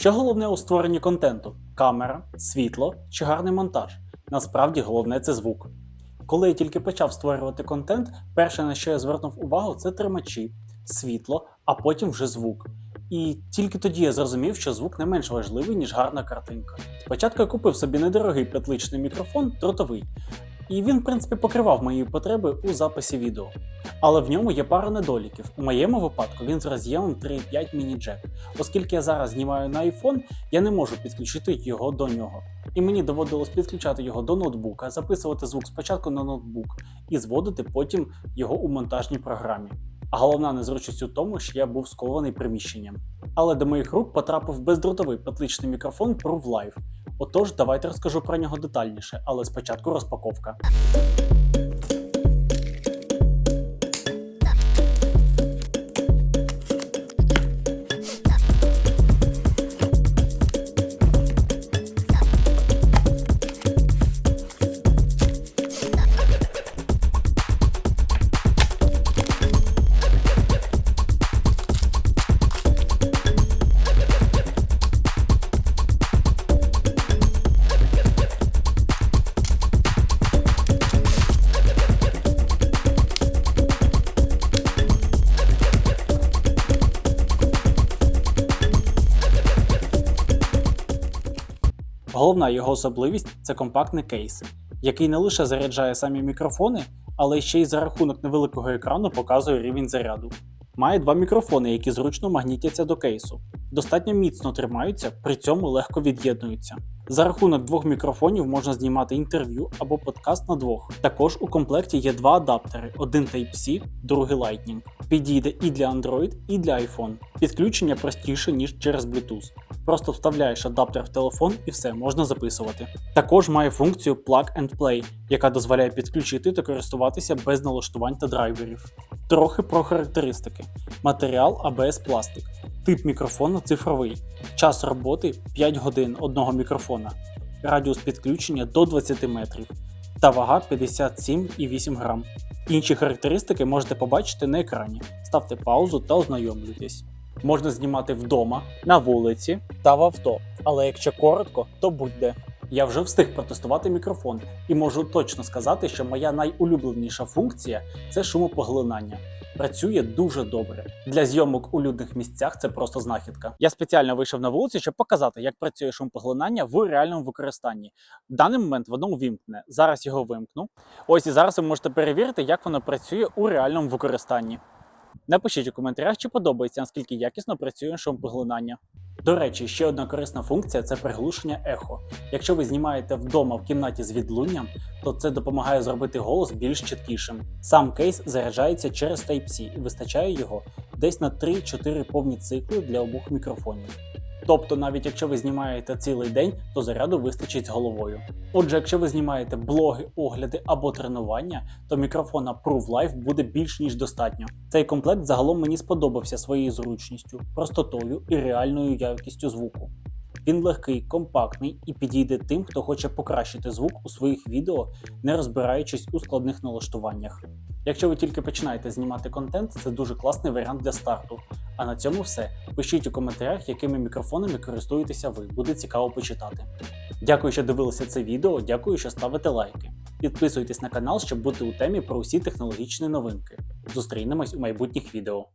Що головне у створенні контенту? Камера, світло чи гарний монтаж? Насправді головне це звук. Коли я тільки почав створювати контент, перше на що я звернув увагу, це тримачі, світло, а потім вже звук. І тільки тоді я зрозумів, що звук не менш важливий, ніж гарна картинка. Спочатку я купив собі недорогий петличний мікрофон, дротовий, і він, в принципі, покривав мої потреби у записі відео. Але в ньому є пара недоліків. У моєму випадку він з роз'ємом 3.5 міні-джек. Оскільки я зараз знімаю на iPhone, я не можу підключити його до нього. І мені доводилось підключати його до ноутбука, записувати звук спочатку на ноутбук і зводити потім його у монтажній програмі. А головна незручність у тому, що я був скований приміщенням. Але до моїх рук потрапив бездротовий петличний мікрофон Prove Live. Отож, давайте розкажу про нього детальніше, але спочатку розпаковка. Головна його особливість це компактний кейс, який не лише заряджає самі мікрофони, але ще й за рахунок невеликого екрану показує рівень заряду. Має два мікрофони, які зручно магнітяться до кейсу. Достатньо міцно тримаються, при цьому легко від'єднуються. За рахунок двох мікрофонів можна знімати інтерв'ю або подкаст на двох. Також у комплекті є два адаптери: один Type-C, другий Lightning. Підійде і для Android, і для iPhone. Підключення простіше, ніж через Bluetooth. Просто вставляєш адаптер в телефон і все можна записувати. Також має функцію Plug and Play, яка дозволяє підключити та користуватися без налаштувань та драйверів. Трохи про характеристики: матеріал ABS пластик, тип мікрофону цифровий, час роботи 5 годин одного мікрофона, радіус підключення до 20 метрів та вага 57,8 грам. Інші характеристики можете побачити на екрані. Ставте паузу та ознайомлюйтесь. Можна знімати вдома, на вулиці та в авто. Але якщо коротко, то будь-де. Я вже встиг протестувати мікрофон і можу точно сказати, що моя найулюбленіша функція це шумопоглинання. Працює дуже добре. Для зйомок у людних місцях це просто знахідка. Я спеціально вийшов на вулицю, щоб показати, як працює шумопоглинання в реальному використанні. В даний момент воно увімкне. Зараз його вимкну. Ось і зараз ви можете перевірити, як воно працює у реальному використанні. Напишіть у коментарях, чи подобається, наскільки якісно працює шумпоглинання. До речі, ще одна корисна функція це приглушення ехо. Якщо ви знімаєте вдома в кімнаті з відлунням, то це допомагає зробити голос більш чіткішим. Сам кейс заряджається через Type-C і вистачає його десь на 3-4 повні цикли для обох мікрофонів. Тобто, навіть якщо ви знімаєте цілий день, то заряду вистачить з головою. Отже, якщо ви знімаєте блоги, огляди або тренування, то мікрофона Prove Live буде більш ніж достатньо. Цей комплект загалом мені сподобався своєю зручністю, простотою і реальною якістю звуку. Він легкий, компактний і підійде тим, хто хоче покращити звук у своїх відео, не розбираючись у складних налаштуваннях. Якщо ви тільки починаєте знімати контент, це дуже класний варіант для старту. А на цьому все. Пишіть у коментарях, якими мікрофонами користуєтеся ви. Буде цікаво почитати. Дякую, що дивилися це відео. Дякую, що ставите лайки. Підписуйтесь на канал, щоб бути у темі про усі технологічні новинки. Зустрінемось у майбутніх відео.